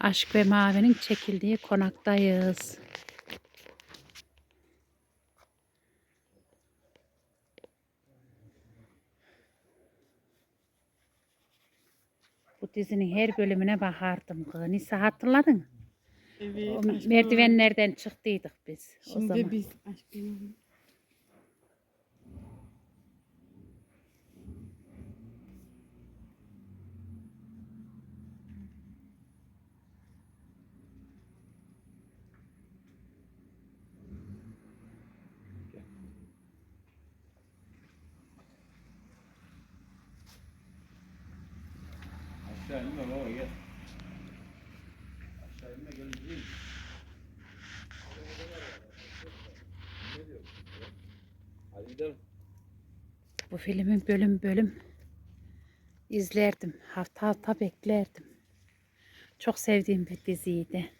Aşk ve Mavi'nin çekildiği konaktayız. Bu dizinin her bölümüne bakardım. Nisa hatırladın mı? Evet. O merdivenlerden çıktıydık biz o Şimdi zaman. biz aşk Aşağı inme baba gel. Aşağı inme gel değil. Hadi gidelim. Bu filmin bölüm bölüm izlerdim. Hafta hafta beklerdim. Çok sevdiğim bir diziydi.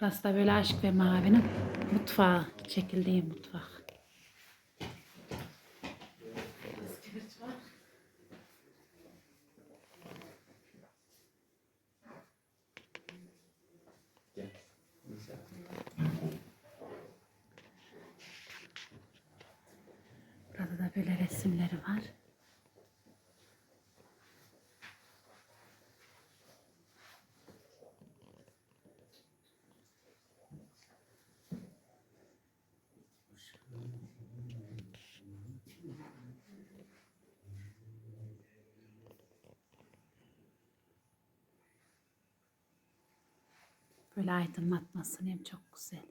Burası da böyle aşk ve mavinin mutfağı. Çekildiği mutfak. Burada da böyle resimleri var. Böyle aydınlatması hem çok güzel.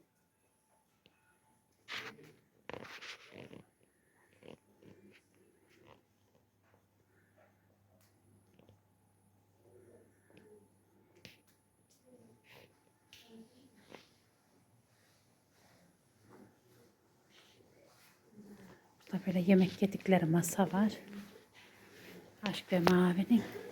Burada böyle yemek yedikleri masa var. Aşk ve Mavi'nin.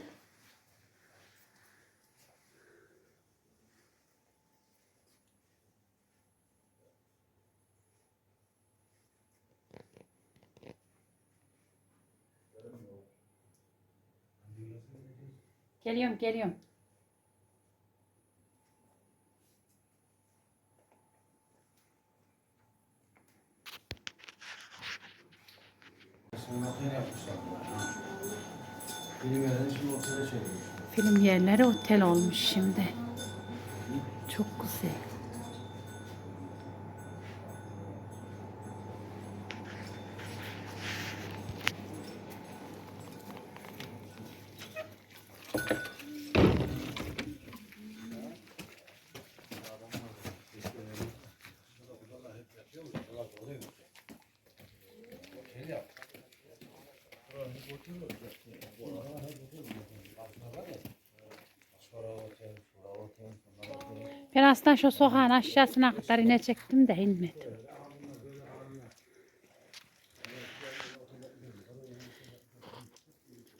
Geliyorum, geliyorum. Film yerleri otel olmuş şimdi. Çok güzel. Ben aslında şu sokağın aşağısına kadar inecektim de inmedim.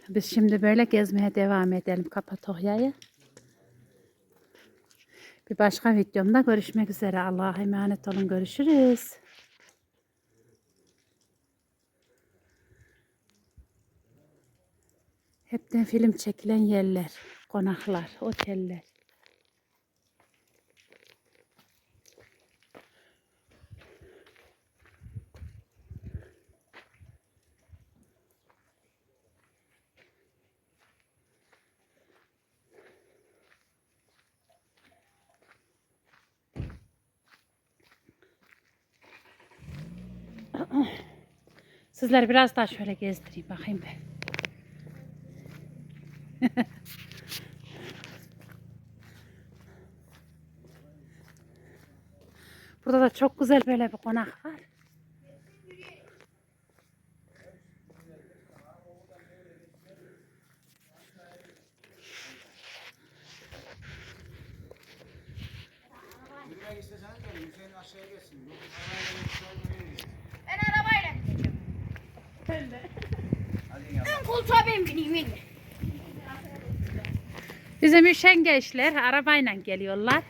Biz şimdi böyle gezmeye devam edelim Kapadokya'yı. Bir başka videomda görüşmek üzere. Allah'a emanet olun. Görüşürüz. Hepten film çekilen yerler, konaklar, oteller. Sizler biraz daha şöyle gezdireyim bakayım ben. Burada da çok güzel böyle bir konak var. Arabayla isteseniz gelin. Hüseyin aşağıya gelsin. Yok, arabayla aşağıya gelin. Ben arabayla gideceğim. Ya. Ben koltuğa ben bineyim yenge. Bizim üşengeçler arabayla geliyorlar.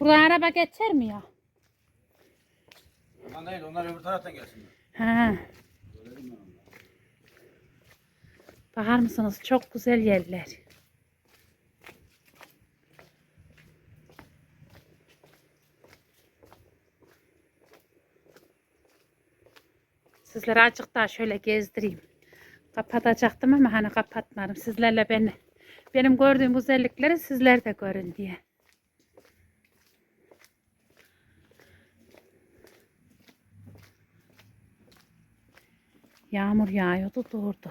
Buradan araba geçer mi ya? Aman değil onlar öbür taraftan gelsinler. Ha. Bakar mısınız? Çok güzel yerler. Sizlere azıcık daha şöyle gezdireyim. Kapatacaktım ama hani kapatmadım. Sizlerle beni benim gördüğüm güzellikleri sizler de görün diye. Yağmur yağıyordu durdu.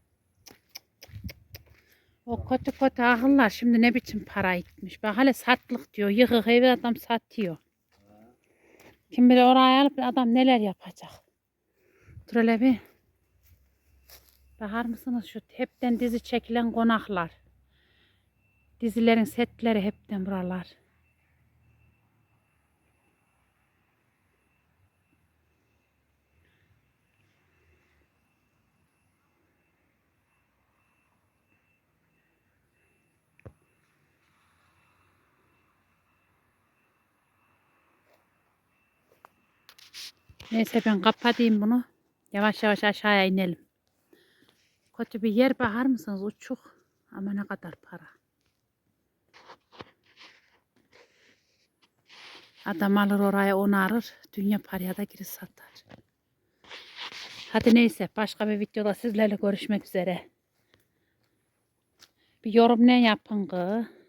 O kötü kötü ahıllar şimdi ne biçim para gitmiş. Bak hele satlık diyor. Yıkık evi adam satıyor. Kim bilir oraya alıp adam neler yapacak. Dur hele bir. Bakar mısınız şu hepten dizi çekilen konaklar. Dizilerin setleri hepten buralar. Neyse ben kapatayım bunu. Yavaş yavaş aşağıya inelim. Kötü bir yer bakar mısınız? Uçuk. Ama ne kadar para. Adam alır oraya onarır. Dünya paraya da geri satar. Hadi neyse başka bir videoda sizlerle görüşmek üzere. Bir yorum ne yapın kız?